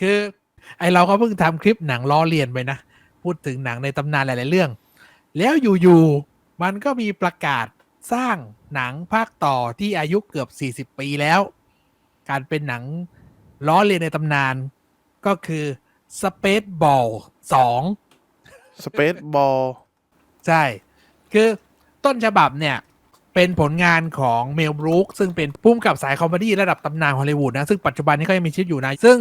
คือไอเราก็เพิ่งทำคลิปหนังล้อเลียนไปนะ พูดถึงหนังในตำนานหลาย ๆ เรื่อง แล้วอยู่ ๆ มันก็มีประกาศสร้างหนังภาคต่อที่อายุเกือบ 40 ปีแล้ว การเป็นหนังล้อเลียนในตำนานก็คือ Spaceball 2สเปซบอลใช่ คือต้นฉบับเนี่ย เป็นผลงานของเมลบรูคซึ่งเป็นผู้กำกับสายคอมเมดี้ระดับตำนานฮอลลีวูดนะ ซึ่งปัจจุบันนี้ก็ยังมีชีวิตอยู่นะ ซึ่ง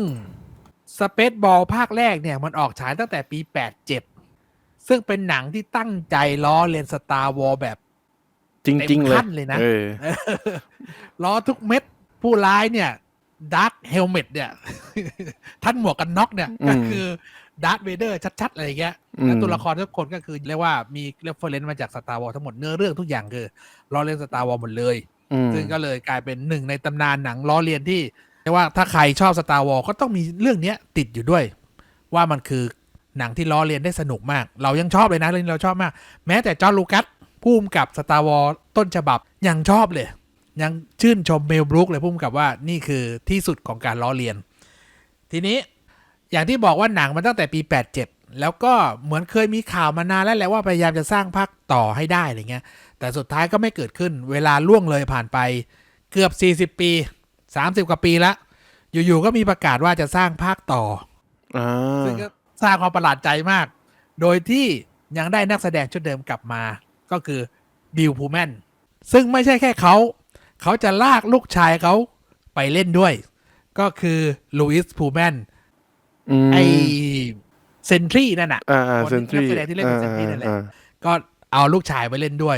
Spaceball ภาคแรกเนี่ยมันออกฉายตั้งแต่ปี 87 ซึ่งเป็นหนังที่ตั้งใจล้อเลียนสตาร์วอลแบบ จริง ๆ เลยเต็มขั้นเลยนะเออล้อทุกเม็ดผู้ร้ายเนี่ยดาร์ h เฮลเมตเนี่ย ท่านหมวกกันน็อกเนี่ยอืมก็คือดาร์ h เวเดอร์ชัด ๆ อะไรอย่างเงี้ยอืมและตัวละครทุกคนก็คือเรียกว่ามีเรฟเฟอร์เรนซ์มาจากสตาร์วอลทั้งหมดเนื้อเรื่องทุกอย่างคือล้อเลียนสตาร์วอลหมดเลยอืมซึ่งก็เลยกลายเป็นหนึ่งในตำนานหนังล้อเลียนที่ เรียกว่าถ้าใครชอบสตาร์วอลก็ต้องมีเรื่องเนี้ยติดอยู่ด้วย ว่ามันคือหนังที่ล้อเลียนได้สนุกมาก เรายังชอบเลยนะเรื่องนี้เราชอบมาก แม้แต่จอห์นลูคัสผู้กำกับสตาร์วอลต้นฉบับยังชอบเลย ยังชื่นชมเมลบรูคเลยผู้กำกับว่านี่คือที่สุดของการล้อเลียน ทีนี้อย่างที่บอกว่าหนังมันตั้งแต่ปี 87 แล้วก็เหมือนเคยมีข่าวมานานแล้วแหละว่าพยายามจะสร้างภาคต่อให้ได้อะไรเงี้ยแต่สุดท้ายก็ไม่เกิดขึ้น เวลาล่วงเลยผ่านไปเกือบ 40 ปี 30 กว่าปีละอยู่ๆก็มีประกาศว่าจะสร้างภาคต่ออ่าซึ่งก็สร้างความประหลาดใจมาก โดยที่ยังได้นักแสดงชุดเดิมกลับมา ก็คือบิลพูแมนซึ่งไม่ใช่แค่เขา เขาจะลากลูกชายเขาไปเล่นด้วย ก็คือลูอิสพูแมนอืมไอเซนทรีนั่นน่ะอ่าอ่าคนเซนทรีนักแสดงที่เล่นเป็น Sentry นั่นแหละอ่าก็เอาลูกชายไปเล่นด้วย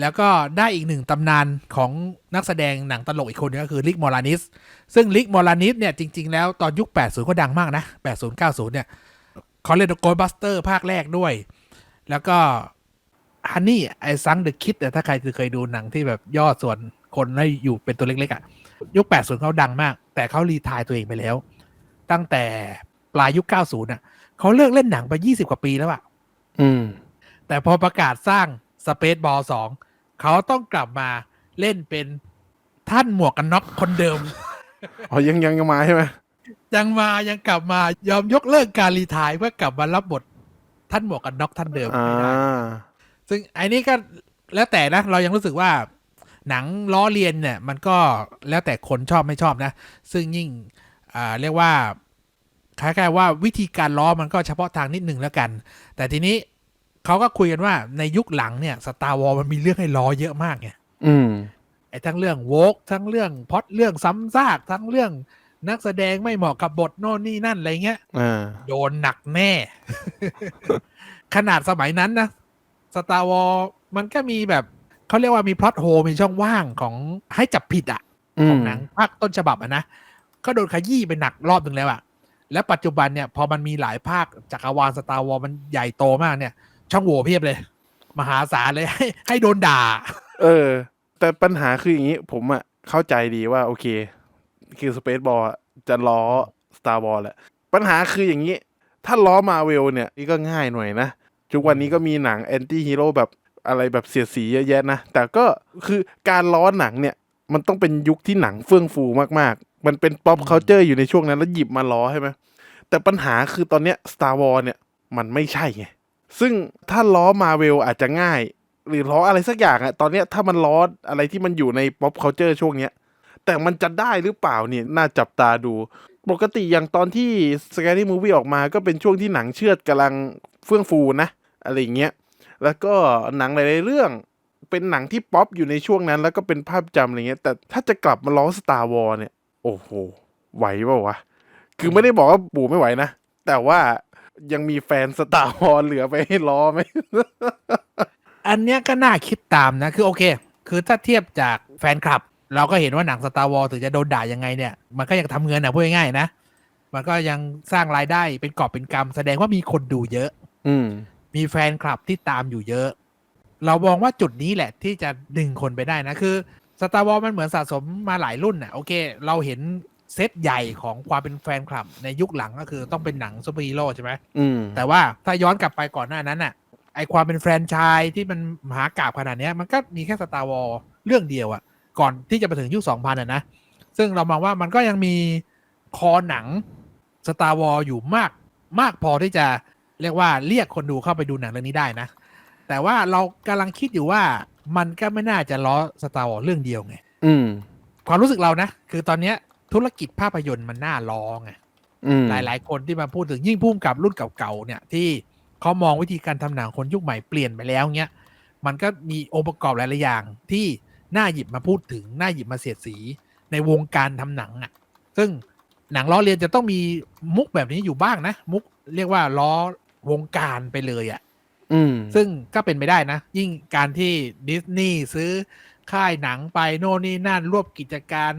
แล้วก็ได้อีกหนึ่งตำนานของนักแสดงหนังตลกอีกคนนึงก็คือลิกมอรานิส ซึ่งลิกมอรานิสเนี่ยจริง ๆ แล้วตอนยุค 80 ก็ดังมากนะ 80 90 เนี่ยเขาเล่นโกลบัสเตอร์ภาคแรกด้วย แล้วก็ฮันนี่ไอซังเดอะคิดถ้าใครเคยดูหนังที่แบบย่อส่วนคนให้อยู่เป็นตัวเล็กๆอะ่ะ ยุค 80 เขาดังมาก แต่เขารีไทายตัวเองไปแล้ว ตั้งแต่ปลายยุค 90น่ะเขาเลิกเล่นหนังไป 20 กว่าปีแล้วอะอืม แต่พอประกาศสร้าง Space Ball 2 เขาต้องกลับมาเล่นเป็นท่านหมวกกันน็อกคนเดิม อ๋อยังยังยังมาใช่ไหมยังมายังกลับมายอมยกเลิกการรีไทายเพื่อกลับมารับบทท่านหมวกกันน็อกท่านเดิมอ่าให้ได้ ซึ่งไอ้นี่ก็แล้วแต่นะ เรายังรู้สึกว่าหนังล้อเลียนเนี่ย มันก็แล้วแต่คนชอบไม่ชอบนะ ซึ่งยิ่งอ่าเรียกว่าคล้ายๆว่าวิธีการล้อมันก็เฉพาะทางนิดหนึ่งแล้วกัน แต่ทีนี้ เขาก็คุยกันว่าในยุคหลังเนี่ยสตาร์วอลมันมีเรื่องให้ล้อเยอะมากไงอืมไอ้ทั้งเรื่องโวกทั้งเรื่องพล็อดเรื่องซ้ำซากทั้งเรื่องนักแสดงไม่เหมาะกับบทโน่นนี่นั่นอะไรเงี้ยอ่าโดนหนักแน่ ขนาดสมัยนั้นนะสตาร์วอลมันก็มีแบบเขาเรียกว่ามีพล็อตโฮมีช่องว่างของให้จับผิดอะอืขอมงหนังภาคต้นฉบับอะนะก็โดนขยี้ไปหนักรอบหนึ่งแล้วอะแล้วปัจจุบันเนี่ยพอมันมีหลายภาคจักรวาลสตาร์วอลมันใหญ่โตมากเนี่ย ช่องโหว่เพียบเลย มหาศาลเลยให้ให้โดนด่า เออ แต่ปัญหาคืออย่างนี้ ผมอะเข้าใจดีว่า โอเค คือสเปซบอลจะล้อ Star Wars แหละ ปัญหาคืออย่างนี้ ถ้าล้อมาเวลเนี่ย นี่ก็ง่ายหน่อยนะทุกวันนี้ก็มีหนังแอนตี้ฮีโร่แบบอะไรแบบเสียดสีเยอะแยะนะ แต่ก็คือการล้อหนังเนี่ย มันต้องเป็นยุคที่หนังเฟื่องฟูมากๆ มันเป็น pop culture อยู่ในช่วงนั้นแล้วหยิบมาล้อใช่ไหมแต่ปัญหาคือตอนเนี้ย Star Wars เนี่ย มันไม่ใช่ไง ซึ่งถ้าล้อมาเวลอาจจะง่าย หรือล้ออะไรสักอย่างอะตอนเนี้ยถ้ามันล้ออะไรที่มันอยู่ใน pop culture ช่วงเนี้ย แต่มันจะได้หรือเปล่าเนี่ยน่าจับตาดู ปกติอย่างตอนที่ Scary Movie ออกมาก็เป็นช่วงที่หนังเชือดกำลังเฟื่องฟูนะ อะไรอย่างเงี้ย แล้วก็หนังหลายๆเรื่องเป็นหนังที่ป๊อปอยู่ในช่วงนั้น แล้วก็เป็นภาพจำอะไรเงี้ย แต่ถ้าจะกลับมาล้อ Star Wars เนี่ย โอ้โห ไหวเปล่าวะ คือไม่ได้บอกว่าปู่ไม่ไหวนะ แต่ว่า ยังมีแฟน Star Wars เหลือไปให้ล้อไหม อันเนี้ยก็น่าคิดตามนะ คือโอเค คือถ้าเทียบจากแฟนคลับ เราก็เห็นว่าหนังสตาร์วอลถึงจะโดนด่ายังไงเนี่ย มันก็ยังทำเงินนะพูดง่ายๆนะ มันก็ยังสร้างรายได้เป็นกอบเป็นกำแสดงว่ามีคนดูเยอะ อืม มีแฟนคลับที่ตามอยู่เยอะ เรามองว่าจุดนี้แหละที่จะดึงคนไปได้นะ คือสตาร์วอลมันเหมือนสะสมมาหลายรุ่นน่ะโอเค เราเห็น เซตใหญ่ของความเป็นแฟนคลับ ในยุคหลังก็คือต้องเป็นหนังซูเปอร์ฮีโร่ใช่ไหมอืมแต่ว่าถ้าย้อนกลับไปก่อนหน้านั้นน่ะไอความเป็นแฟรนไชส์ที่มันมหากราบขนาดเนี้ยมันก็มีแค่สตาร์วอลเรื่องเดียวอะก่อนที่จะไปถึงยุค2000อะนะ ซึ่งเรามองว่ามันก็ยังมีคอหนัง Star Wars อยู่มากมากพอที่จะเรียกว่าเรียกคนดูเข้าไปดูหนังเรื่องนี้ได้นะ แต่ว่าเรากำลังคิดอยู่ว่ามันก็ไม่น่าจะล้อ Star Wars เรื่องเดียวไง อืม ความรู้สึกเรานะ คือตอนเนี้ย ธุรกิจภาพยนตร์มันน่าล้อไงอืมหลายๆคนที่มาพูดถึงยิ่งพุ่มกับรุ่นเก่าๆเนี่ย ที่เขามองวิธีการทำหนังคนยุคใหม่เปลี่ยนไปแล้วเงี้ยมันก็มีองค์ประกอบหลายๆอย่างที่น่าหยิบมาพูดถึงน่าหยิบมาเสียดสีในวงการทำหนังอะ่ะ ซึ่งหนังล้อเลียนจะต้องมีมุกแบบนี้อยู่บ้างนะ มุกเรียกว่าล้อวงการไปเลยอะ่ะอืมซึ่งก็เป็นไปได้นะ ยิ่งการที่ดิสนีย์ซื้อค่ายหนังไปโน่นนี่นั่นรวบกิจการ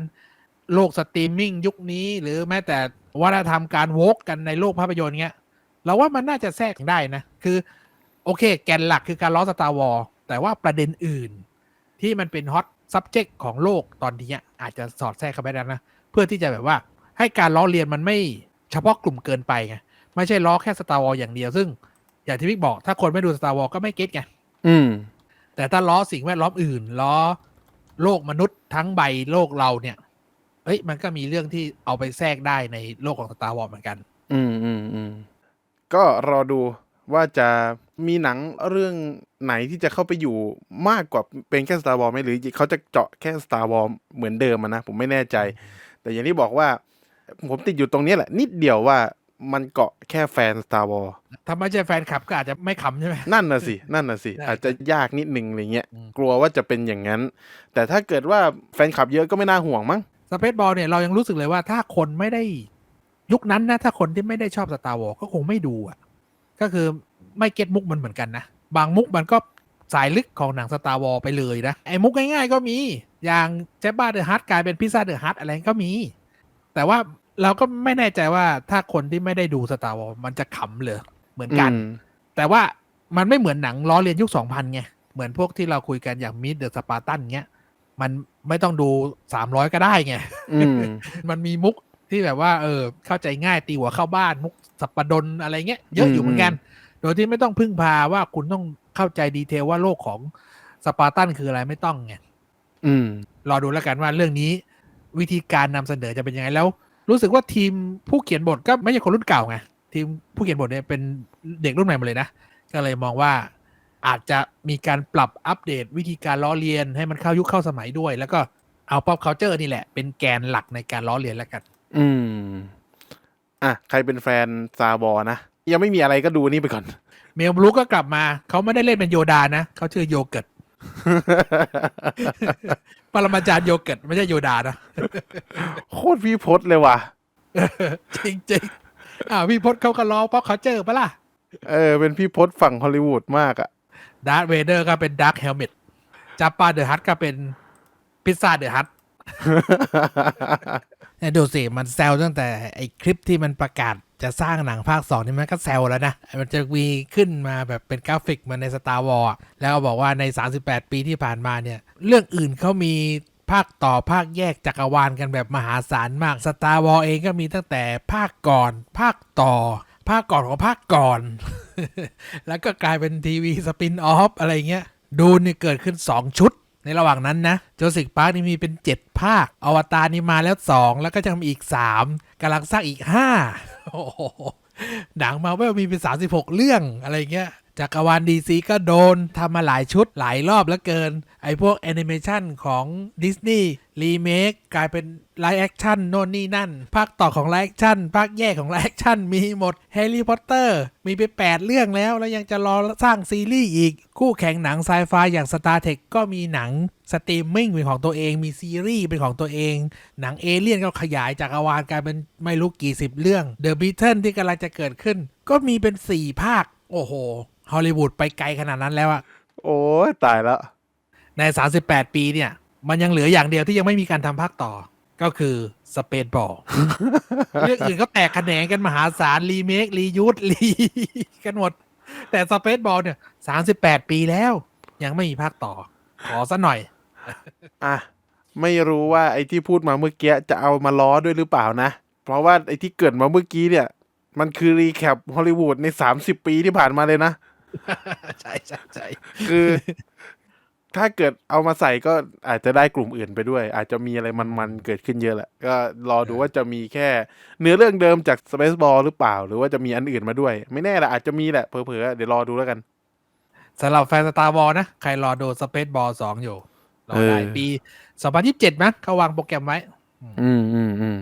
โลกสตรีมมิ่งยุคนี้ หรือแม้แต่วัฒนธรรมการโวกกันในโลกภาพยนตร์เงี้ยเราว่ามันน่าจะแทรกได้นะ คือ โอเค แกนหลักคือการล้อสตาร์วอลแต่ว่าประเด็นอื่น ที่มันเป็นฮอต subject ของโลกตอนนี้อะอาจจะสอดแทรกเข้าไปได้นะ เพื่อที่จะแบบว่าให้การล้อเลียนมันไม่เฉพาะกลุ่มเกินไปไงไม่ใช่ล้อแค่สตาร์วอลอย่างเดียว ซึ่งอย่างที่พี่บอก ถ้าคนไม่ดูสตาร์วอลก็ไม่เก็ตไงอืม แต่ถ้าล้อสิ่งแวดล้อมอื่นล้อโลกมนุษย์ทั้งใบโลกเราเนี่ย เอ้ยมันก็มีเรื่องที่เอาไปแทรกได้ในโลกของสตาร์วอลเหมือนกัน อืมอืมอืมก็รอดูว่าจะมีหนังเรื่องไหนที่จะเข้าไปอยู่มากกว่าเป็นแค่ Star Wars ไหมหรือเขาจะเจาะแค่ Star Wars เหมือนเดิมอะนะ ผมไม่แน่ใจ แต่อย่างที่บอกว่า ผมติดอยู่ตรงนี้แหละ นิดเดียวว่ามันเกาะแค่แฟน Star Wars ถ้าไม่ใช่แฟนคลับก็อาจจะไม่ขำใช่ไหมนั่นน่ะสิ นั่นน่ะสิได้อาจจะยากนิดนึงอะไรเงี้ยอืมกลัวว่าจะเป็นอย่างนั้น แต่ถ้าเกิดว่าแฟนคลับเยอะก็ไม่น่าห่วงมั้ง สเปซบอลเนี่ยเรายังรู้สึกเลยว่าถ้าคนไม่ได้ยุคนั้นนะ ถ้าคนที่ไม่ได้ชอบสตาร์วอลก็คงไม่ดูอะ ก็คือไม่เก็ตมุกมันเหมือนกันนะ บางมุกมันก็สายลึกของหนังสตาร์วอลไปเลยนะ ไอ้มุกง่ายๆก็มี อย่างเจบ้าเดอะฮัทกลายเป็นพิซซ่าเดอะฮัทอะไรก็มี แต่ว่าเราก็ไม่แน่ใจว่าถ้าคนที่ไม่ได้ดูสตาร์วอลมันจะขำเลยเหมือนกันอืมแต่ว่ามันไม่เหมือนหนังล้อเลียนยุค2000ไง เหมือนพวกที่เราคุยกันอย่างมิดเดอะสปาร์ตันเงี้ย มันไม่ต้องดู300ก็ได้ไงอืมมันมีมุกที่แบบว่าเออเข้าใจง่ายตีหัวเข้าบ้านมุกสับปะดนอะไรเงี้ยเยอะอยู่เหมือนกัน โดยที่ไม่ต้องพึ่งพาว่าคุณต้องเข้าใจดีเทลว่าโลกของสปาร์ตันคืออะไรไม่ต้องไงอืมรอดูแล้วกันว่าเรื่องนี้ วิธีการนำเสนอจะเป็นยังไงแล้ว รู้สึกว่าทีมผู้เขียนบทก็ไม่ใช่คนรุ่นเก่าไงทีมผู้เขียนบทเนี่ยเป็นเด็กรุ่นใหม่หมดเลยนะก็เลยมองว่า อาจจะมีการปรับอัปเดตวิธีการล้อเลียนให้มันเข้ายุคเข้าสมัยด้วย แล้วก็เอา pop culture นี่แหละ เป็นแกนหลักในการล้อเลียนแล้วกัน อืม อะ ใครเป็นแฟนซาบอนะ ยังไม่มีอะไรก็ดูนี่ไปก่อน เมลบลูกก็กลับมา เขาไม่ได้เล่นเป็นโยดานะ เขาชื่อโยเกิร์ตปรมาจารย์โยเกิร์ตไม่ใช่โยดานะ โคตรพี่พศเลยว่ะ จริงจริงๆอ่าวพี่พศเขาก็ล้อ pop culture ปะล่ะ เออ เป็นพี่พศฝั่งฮอลลีวูดมากอะ ดาร์ธเวเดอร์ก็เป็นดาร์ h เฮลเมตจัปปาเดอะฮัตก็เป็นพิซซ่าเดอะฮัตเนี่ยดูสิมันแซวตั้งแต่ไอคลิปที่มันประกาศจะสร้างหนังภาคสองนี่มันก็แซวแล้วนะ มันจะมีขึ้นมาแบบเป็นกราฟิกเหมันใน Star Wars อะแล้วก็บอกว่าใน 38 ปีที่ผ่านมาเนี่ย เรื่องอื่นเขามีภาคต่อภาคแยกจักรวาลกันแบบมหาศาลมาก Star Wars เองก็มีตั้งแต่ภาคก่อน ภาคต่อ ภาคก่อนของภาคก่อน แล้วก็กลายเป็นทีวีสปินออฟอะไรเงี้ย ดูนี่เกิดขึ้น 2 ชุด ในระหว่างนั้นนะโจสิกพาร์คนี่มีเป็น 7 ภาค อวตารนี่มาแล้ว 2 แล้วก็จะมีอีก 3 กำลังสร้างอีก5โอ้หนังมาเวลมีเป็น 36 เรื่องอะไรเงี้ย จักรวาลดีซีก็โดนทำมาหลายชุดหลายรอบแล้วเกิน ไอ้พวกแอนิเมชันของดิสนีย์รีเมคกลายเป็นไลฟ์แอคชั่นโน่นนี่นั่น ภาคต่อของไลฟ์แอคชั่นภาคแยกของไลฟ์แอคชั่นมีหมดแฮร์รี่พอตเตอร์มีไป 8 เรื่องแล้ว แล้วยังจะรอสร้างซีรีส์อีก คู่แข่งหนังไซไฟอย่าง Star Trek ก็มีหนังสตรีมมิ่งเป็นของตัวเองมีซีรีส์เป็นของตัวเอง หนังเอเลี่ยนก็ขยายจากอวาลกลายเป็นไม่รู้กี่สิบเรื่อง The Beatles ที่กำลังจะเกิดขึ้น ก็มีเป็น 4 ภาค โอ้โห ฮอลลีวูดไปไกลขนาดนั้นแล้วอะโอ้ยตายแล้ว ใน 38 ปีเนี่ย มันยังเหลืออย่างเดียวที่ยังไม่มีการทำภาคต่อ ก็คือสเปนบอลเรื่องอื่นก็แตกแขนงกันมหาศาล รีเมค รียูทรีกันหมด แต่สเปซบอลเนี่ย 38 ปีแล้ว ยังไม่มีภาคต่อ ขอซะหน่อย อะ ไม่รู้ว่าไอ้ที่พูดมาเมื่อกี้จะเอามาล้อด้วยหรือเปล่านะ เพราะว่าไอ้ที่เกิดมาเมื่อกี้เนี่ย มันคือรีแคปฮอลลีวูดในสามสิบปีที่ผ่านมาเลยนะ ใช่ใช่ใช่คือ ถ้าเกิดเอามาใส่ก็อาจจะได้กลุ่มอื่นไปด้วย อาจจะมีอะไรมันๆเกิดขึ้นเยอะแหละ ก็รอดูว่าจะมีแค่เนื้อเรื่องเดิมจาก Space Ball หรือเปล่า หรือว่าจะมีอันอื่นมาด้วย ไม่แน่แหละอาจจะมีแหละเผลอๆเดี๋ยวรอดูแล้วกันสำหรับแฟนสตาร์วอลนะ ใครรอดูสเปซบอลสองอยู่รอได้เออปี2027มั้งเขาวางโปรแกรมไว้ อืมอืมอืม